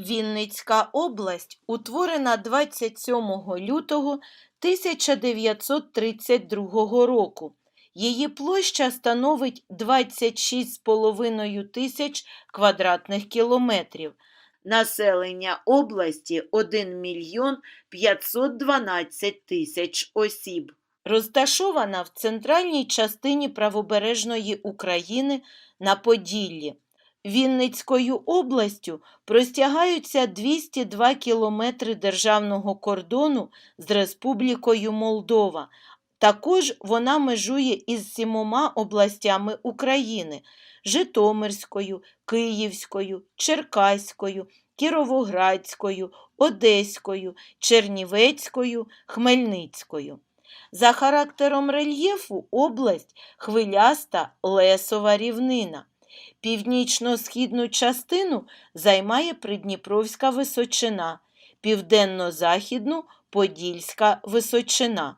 Вінницька область утворена 27 лютого 1932 року. Її площа становить 26,5 тисяч квадратних кілометрів. Населення області 1 мільйон 512 тисяч осіб. Розташована в центральній частині правобережної України на Поділлі. Вінницькою областю простягаються 202 кілометри державного кордону з Республікою Молдова. Також вона межує із сімома областями України Житомирською, Київською, Черкаською, Кіровоградською, Одеською, Чернівецькою, Хмельницькою. За характером рельєфу область хвиляста лесова рівнина. Північно-східну частину займає Придніпровська височина, південно-західну Подільська височина.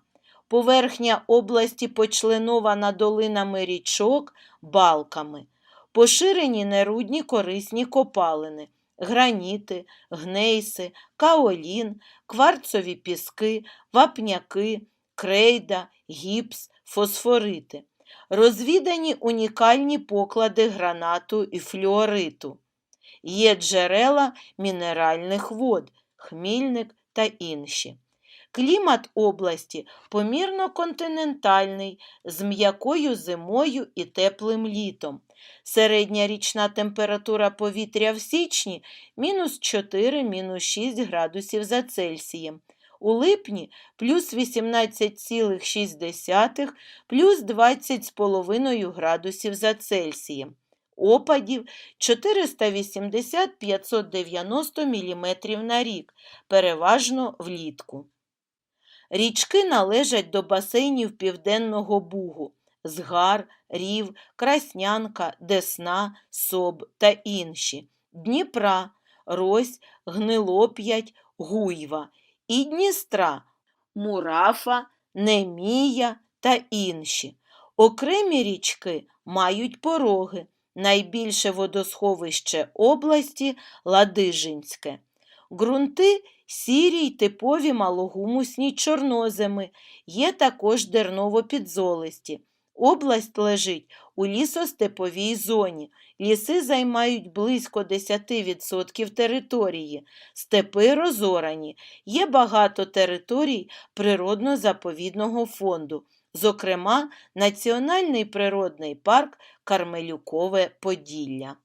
Поверхня області почленована долинами річок, балками. Поширені нерудні корисні копалини, граніти, гнейси, каолін, кварцові піски, вапняки, крейда, гіпс, фосфорити. Розвідані унікальні поклади гранату і флюориту. Є джерела мінеральних вод, хмільник та інші. Клімат області помірно-континентальний, з м'якою зимою і теплим літом. Середня річна температура повітря в січні мінус 4 мінус 6 градусів за Цельсієм. У липні плюс 18,6, плюс 20,5 градусів за Цельсієм. Опадів 480-590 мм на рік, переважно влітку. Річки належать до басейнів Південного Бугу – Згар, Рів, Краснянка, Десна, Соб та інші, Дніпра, Рось, Гнилоп'ять, Гуйва і Дністра, Мурафа, Немія та інші. Окремі річки мають пороги. Найбільше водосховище області Ладижинське. Ґрунти сірі й типові малогумусні чорноземи, є також дерново-підзолисті. Область лежить у лісостеповій зоні. Ліси займають близько 10% території. Степи розорані. Є багато територій природно-заповідного фонду, зокрема, Національний природний парк Кармелюкове Поділля.